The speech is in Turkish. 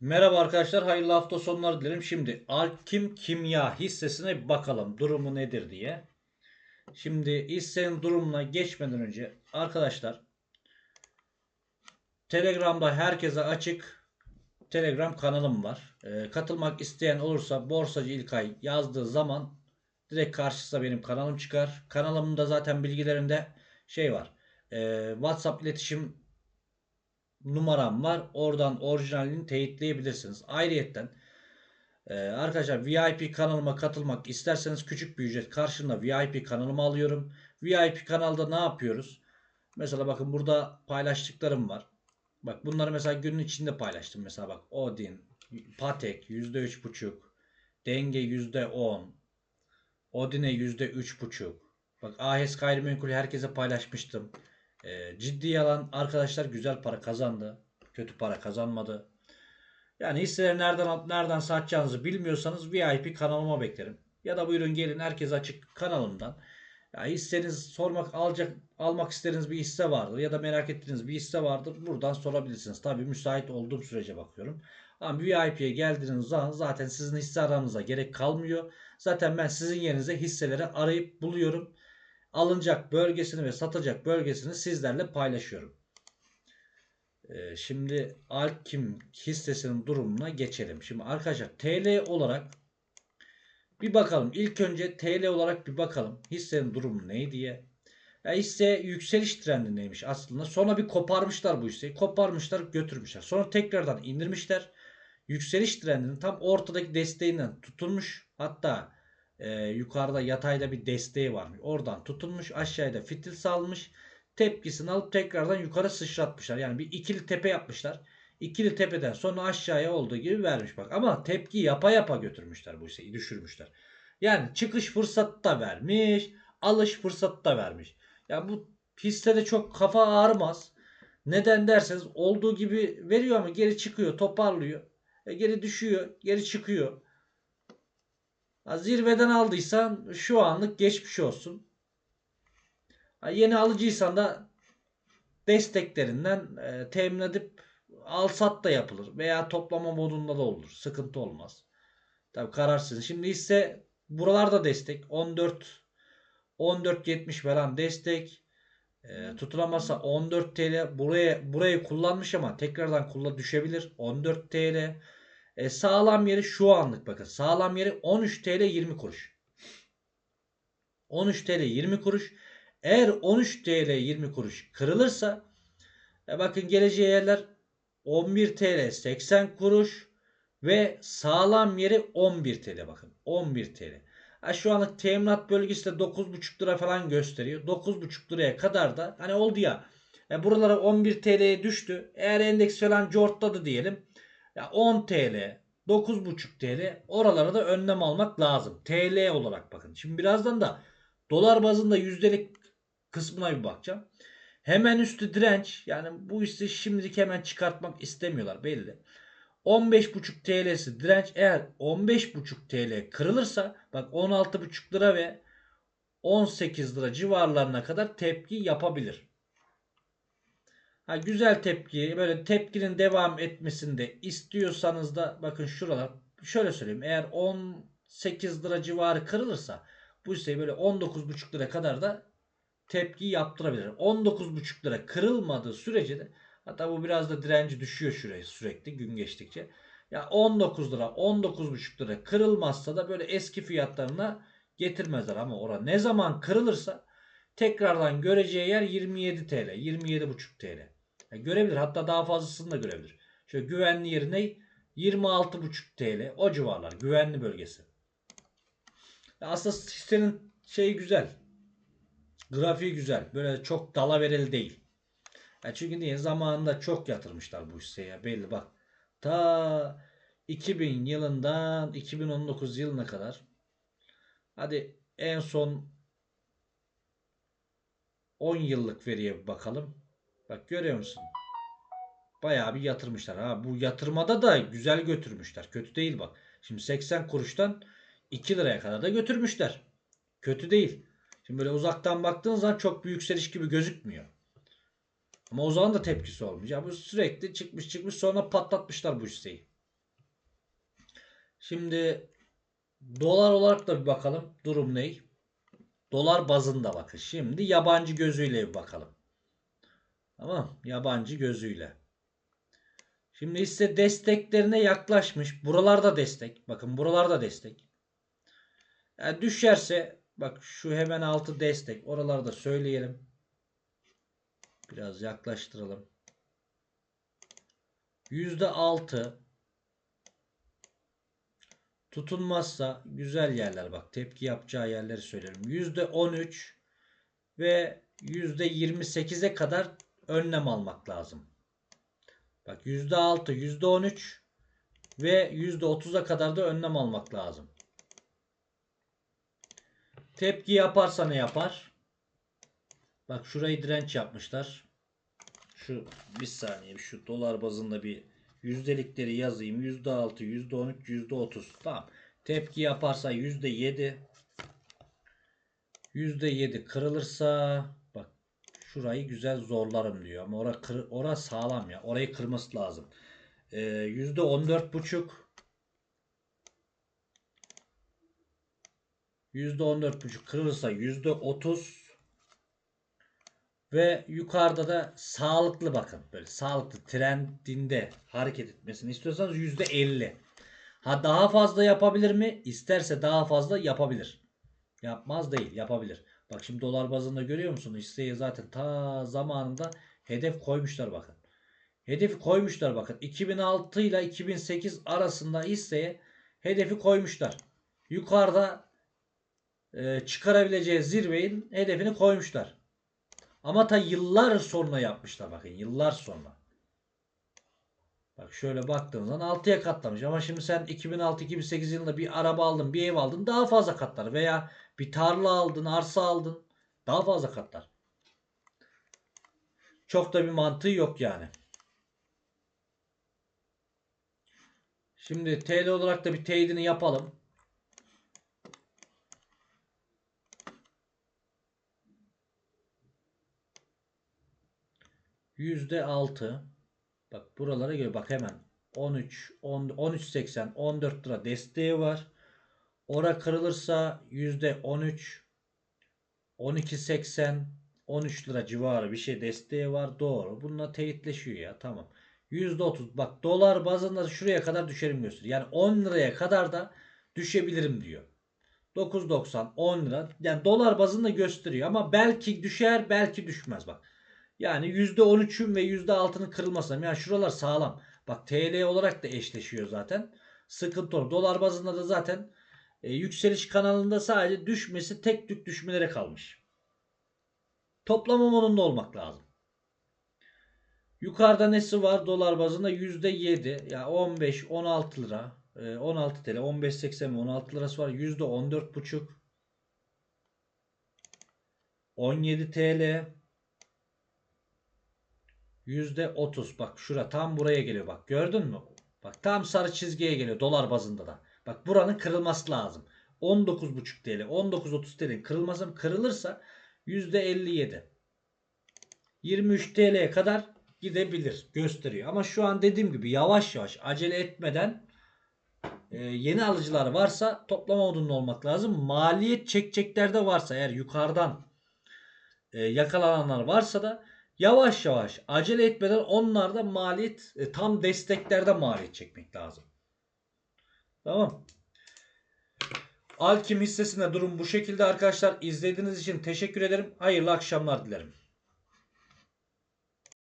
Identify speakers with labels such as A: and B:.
A: Merhaba arkadaşlar, hayırlı hafta sonları dilerim. Şimdi Alkim Kimya hissesine bir bakalım durumu nedir diye. Şimdi hissenin durumuna geçmeden önce arkadaşlar Telegram'da herkese açık Telegram kanalım var. Ee, katılmak isteyen olursa Borsacı İlkay yazdığı zaman direkt karşısına benim kanalım çıkar. Kanalımda zaten bilgilerinde şey var. Ee, WhatsApp iletişim numaram var. Oradan orijinalini teyitleyebilirsiniz. Ayrıyetten e, arkadaşlar VIP kanalıma katılmak isterseniz küçük bir ücret karşılığında VIP kanalımı alıyorum. VIP kanalda ne yapıyoruz? Mesela bakın burada paylaştıklarım var. Bak bunları mesela günün içinde paylaştım. Mesela bak Odin, Patek %3.5, Denge %10, Odin'e %3.5. Bak AHS gayrimenkul herkese paylaşmıştım. Ee, ciddi yalan arkadaşlar güzel para kazandı. Kötü para kazanmadı. Yani hisseleri nereden nereden satacağınızı bilmiyorsanız VIP kanalıma beklerim. Ya da buyurun gelin herkes açık kanalımdan. Ya hisseniz sormak alacak almak istediğiniz bir hisse vardır ya da merak ettiğiniz bir hisse vardır. Buradan sorabilirsiniz. Tabii müsait olduğum sürece bakıyorum. Ama VIP'ye geldiğiniz zaman zaten sizin hisse aranıza gerek kalmıyor. Zaten ben sizin yerinize hisseleri arayıp buluyorum alınacak bölgesini ve satacak bölgesini sizlerle paylaşıyorum. Ee, şimdi Alkim hissesinin durumuna geçelim. Şimdi arkadaşlar TL olarak bir bakalım. İlk önce TL olarak bir bakalım. Hissenin durumu ne diye. Ya hisse yükseliş trendindeymiş aslında. Sonra bir koparmışlar bu hisseyi. Koparmışlar götürmüşler. Sonra tekrardan indirmişler. Yükseliş trendinin tam ortadaki desteğinden tutulmuş. Hatta e, yukarıda yatayda bir desteği varmış. Oradan tutulmuş aşağıda fitil salmış. Tepkisini alıp tekrardan yukarı sıçratmışlar. Yani bir ikili tepe yapmışlar. İkili tepeden sonra aşağıya olduğu gibi vermiş bak. Ama tepki yapa yapa götürmüşler bu hisseyi düşürmüşler. Yani çıkış fırsatı da vermiş. Alış fırsatı da vermiş. Yani bu hissede çok kafa ağrımaz. Neden derseniz olduğu gibi veriyor ama geri çıkıyor toparlıyor. E, geri düşüyor geri çıkıyor. Zirveden aldıysan şu anlık geçmiş olsun. Yeni alıcıysan da desteklerinden e, temin edip al sat da yapılır. Veya toplama modunda da olur. Sıkıntı olmaz. Tabi kararsız. Şimdi ise buralarda destek. 14 14.70 falan destek. E, tutulamazsa 14 TL buraya burayı kullanmış ama tekrardan kullan düşebilir. 14 TL. E, sağlam yeri şu anlık bakın. Sağlam yeri 13 TL 20 kuruş. 13 TL 20 kuruş. Eğer 13 TL 20 kuruş kırılırsa e, bakın geleceği yerler 11 TL 80 kuruş ve sağlam yeri 11 TL bakın. 11 TL. Ha, şu anlık teminat bölgesi de 9,5 lira falan gösteriyor. 9,5 liraya kadar da hani oldu ya. E, buralara 11 TL'ye düştü. Eğer endeks falan cortladı diyelim. Ya 10 TL, 9,5 TL oralara da önlem almak lazım. TL olarak bakın. Şimdi birazdan da dolar bazında yüzdelik kısmına bir bakacağım. Hemen üstü direnç. Yani bu hissi şimdilik hemen çıkartmak istemiyorlar belli. 15,5 TL'si direnç eğer 15,5 TL kırılırsa bak 16,5 lira ve 18 lira civarlarına kadar tepki yapabilir. Ha, güzel tepki böyle tepkinin devam etmesini de istiyorsanız da bakın şuralar şöyle söyleyeyim eğer 18 lira civarı kırılırsa bu hisseyi böyle 19,5 lira kadar da tepki yaptırabilir. 19,5 lira kırılmadığı sürece de hatta bu biraz da direnci düşüyor şuraya sürekli gün geçtikçe. Ya 19 lira 19,5 lira kırılmazsa da böyle eski fiyatlarına getirmezler ama ora ne zaman kırılırsa tekrardan göreceği yer 27 TL 27,5 TL. Yani görebilir. Hatta daha fazlasını da görebilir. Şöyle güvenli yerine 26,5 TL. O civarlar. Güvenli bölgesi. Aslında sistemin şeyi güzel. Grafiği güzel. Böyle çok dala vereli değil. Ya çünkü niye? Zamanında çok yatırmışlar bu hisseye. Belli bak. Ta 2000 yılından 2019 yılına kadar. Hadi en son 10 yıllık veriye bakalım. Bak görüyor musun? Bayağı bir yatırmışlar. Ha bu yatırmada da güzel götürmüşler. Kötü değil bak. Şimdi 80 kuruştan 2 liraya kadar da götürmüşler. Kötü değil. Şimdi böyle uzaktan baktığın zaman çok bir yükseliş gibi gözükmüyor. Ama o zaman da tepkisi olmuş. Ya bu sürekli çıkmış çıkmış sonra patlatmışlar bu hisseyi. Şimdi dolar olarak da bir bakalım. Durum ne? Dolar bazında bakın. Şimdi yabancı gözüyle bir bakalım. Tamam. Yabancı gözüyle. Şimdi hisse desteklerine yaklaşmış. Buralarda destek. Bakın buralarda destek. Yani düşerse bak şu hemen altı destek. Oralarda söyleyelim. Biraz yaklaştıralım. %6 tutunmazsa güzel yerler bak tepki yapacağı yerleri söylerim. %13 ve %28'e kadar önlem almak lazım. Bak %6, %13 ve %30'a kadar da önlem almak lazım. Tepki yaparsa ne yapar? Bak şurayı direnç yapmışlar. Şu bir saniye şu dolar bazında bir yüzdelikleri yazayım. %6, %13, %30. Tamam. Tepki yaparsa %7. %7 kırılırsa bak şurayı güzel zorlarım diyor. Ama ora, kır, ora sağlam ya. Orayı kırması lazım. Ee, %14,5 %14,5 kırılırsa %30 ve yukarıda da sağlıklı bakın. Böyle sağlıklı trendinde hareket etmesini istiyorsanız %50. Ha daha fazla yapabilir mi? İsterse daha fazla yapabilir. Yapmaz değil, yapabilir. Bak şimdi dolar bazında görüyor musun? Hisseye zaten ta zamanında hedef koymuşlar bakın. Hedefi koymuşlar bakın. 2006 ile 2008 arasında hisseye hedefi koymuşlar. Yukarıda e, çıkarabileceği zirvenin hedefini koymuşlar. Ama ta yıllar sonra yapmışlar bakın. Yıllar sonra. Bak şöyle baktığınız zaman 6'ya katlamış. Ama şimdi sen 2006-2008 yılında bir araba aldın, bir ev aldın daha fazla katlar. Veya bir tarla aldın, arsa aldın. Daha fazla katlar. Çok da bir mantığı yok yani. Şimdi TL olarak da bir teyidini yapalım. Yüzde altı. Bak buralara göre bak hemen 13, 10, 13.80, 14 lira desteği var. Ora kırılırsa yüzde 13, 12.80, 13 lira civarı bir şey desteği var. Doğru. Bununla teyitleşiyor ya. Tamam. %30. Bak dolar bazında şuraya kadar düşerim gösteriyor. Yani 10 liraya kadar da düşebilirim diyor. 9.90 10 lira. Yani dolar bazında gösteriyor ama belki düşer belki düşmez bak. Yani %13'ün ve %6'nın kırılması. Yani şuralar sağlam. Bak TL olarak da eşleşiyor zaten. Sıkıntı olur. Dolar bazında da zaten e, yükseliş kanalında sadece düşmesi tek tük düşmelere kalmış. Toplamam onun da olmak lazım. Yukarıda nesi var dolar bazında %7 ya yani 15 16 lira 16 TL 15.80 16 lirası var %14,5 17 TL %30 bak şura tam buraya geliyor bak gördün mü? Bak tam sarı çizgiye geliyor dolar bazında da. Bak buranın kırılması lazım. 19,5 TL 19.30 TL kırılması kırılırsa %57 23 TL'ye kadar gidebilir gösteriyor. Ama şu an dediğim gibi yavaş yavaş acele etmeden e, yeni alıcılar varsa toplama modunda olmak lazım. Maliyet çekeceklerde varsa eğer yukarıdan e, yakalananlar varsa da yavaş yavaş acele etmeden onlarda maliyet e, tam desteklerde maliyet çekmek lazım. Tamam. Alkim hissesinde durum bu şekilde arkadaşlar. İzlediğiniz için teşekkür ederim. Hayırlı akşamlar dilerim.